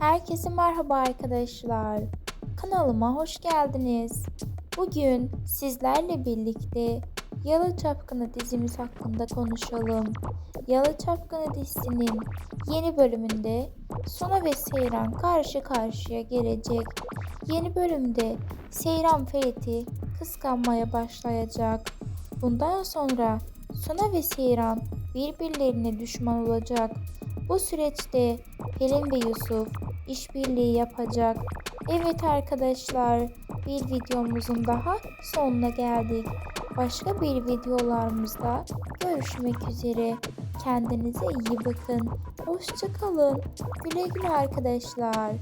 Herkese merhaba arkadaşlar. Kanalıma hoş geldiniz. Bugün sizlerle birlikte Yalı Çapkını dizimiz hakkında konuşalım. Yalı Çapkını dizisinin yeni bölümünde Sona ve Seyran karşı karşıya gelecek. Yeni bölümde Seyran Ferit'i kıskanmaya başlayacak. Bundan sonra Sona ve Seyran birbirlerine düşman olacak. Bu süreçte Pelin ve Yusuf işbirliği yapacak. Evet arkadaşlar bir videomuzun daha sonuna geldik. Başka bir videolarımızda görüşmek üzere. Kendinize iyi bakın. Hoşçakalın. Güle güle arkadaşlar.